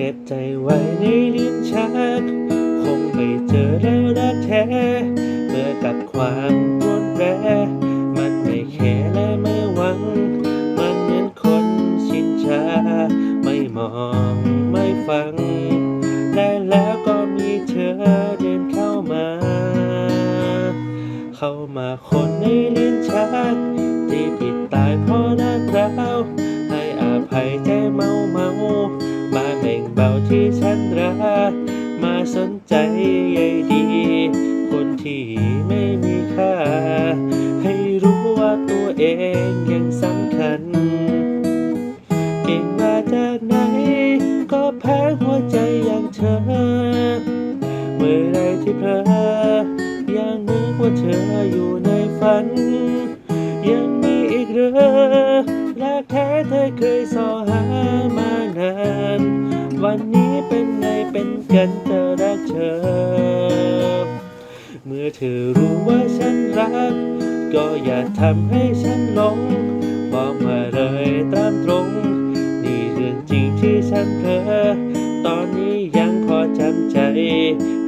ก็บใจไว้ในลิ้นชัก คงไม่เจอแล้วรักแท้ เมื่อกับความรวนแรมันไม่แค่และไม่หวัง มันเหมือนคนชินชา ไม่มองไม่ฟัง และแล้วก็มีเธอเดินเข้ามา เข้ามาคนในลิ้นชักที่ปิดตายเพราะนักเราให้อภัยใจเมาเมา ที่ฉันรักมาสนใจใยดี คนที่ไม่มีค่า ให้รู้ว่าตัวเองยังสำคัญ เก่งมาจากไหน ก็แพ้หัวใจอย่างเธอ เมื่อไรที่เพลอยังนึกว่าเธออยู่ในฝัน วันนี้เป็นไงเป็นกันจะรักเธอ เมื่อเธอรู้ว่าฉันรัก ก็อย่าทำให้ฉันหลงบอกมาเลยตามตรง นี่เรื่องจริงที่ฉันเพ้อตอนนี้ยังพอจำใจ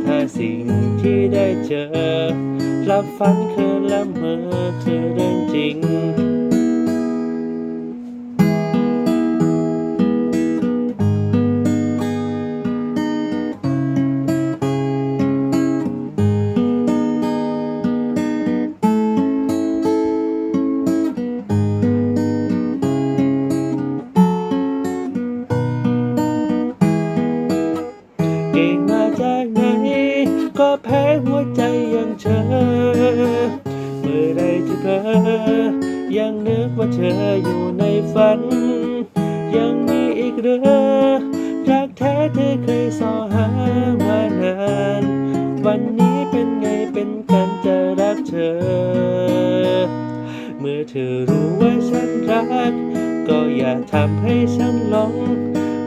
ถ้าสิ่งที่ได้เจอรับฝันคือละเมอคือเรื่องจริง ก็แพ้หัวใจอย่างเธอ เมื่อไรที่เธอยังนึกว่าเธออยู่ในฝัน ยังมีอีกเหรอรักแท้เธอเคยสอหามานาน วันนี้เป็นไงเป็นกันจะรักเธอ เมื่อเธอรู้ว่าฉันรัก ก็อย่าทำให้ฉันหลง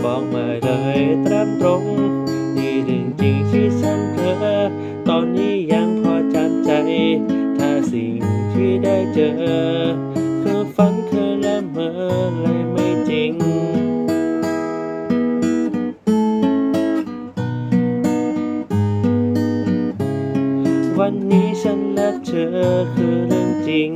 บอกมาเลยตามตรง สิ่งที่ได้เจอคือฝันคือละเมอเลยไม่จริง วันนี้ฉันและเธอคือเรื่องจริง